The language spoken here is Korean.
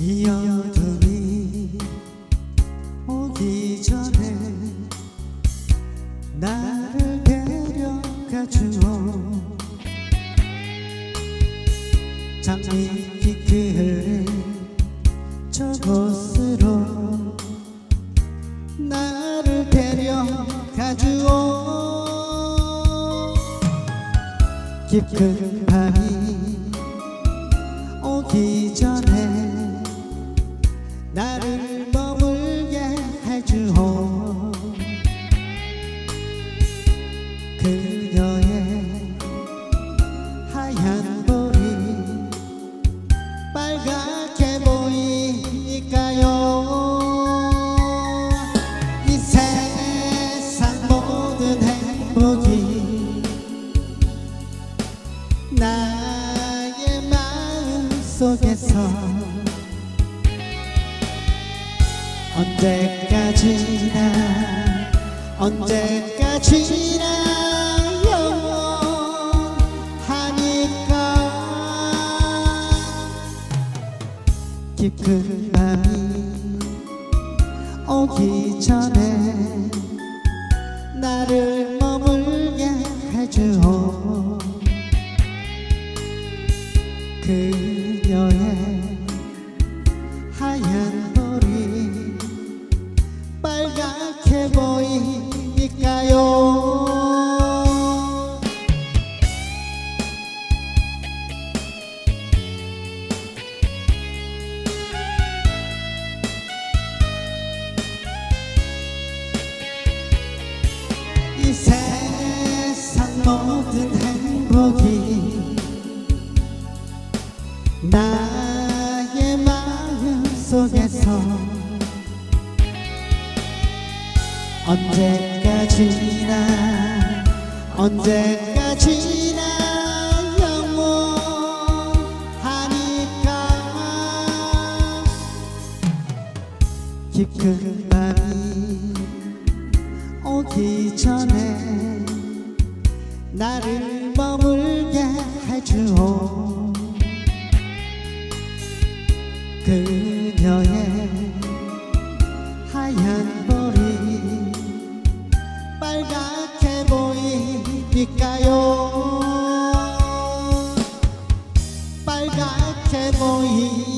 이 어둠이 오기 전에 나를 데려가 주오 장미 깊이 흐른 저곳으로 나를 데려가 주오 깊은 밤이 오기 전에 나를 머물게 해주오 그녀의 하얀 볼이 빨갛게 보이니까요 언제까지나 언제까지나 영원하니까 깊은 밤이 오기 전에 나를 머물게 해주오. 그녀의 빨갛게 보이니까요. 이 세상 모든 나의 마음 속에서 언제까지나 언제까지나 영원하니까. 깊은 밤이 오기 전에 나를 머물게 해주오. 그 약해 보이니까요. 빨갛게 보이니까요.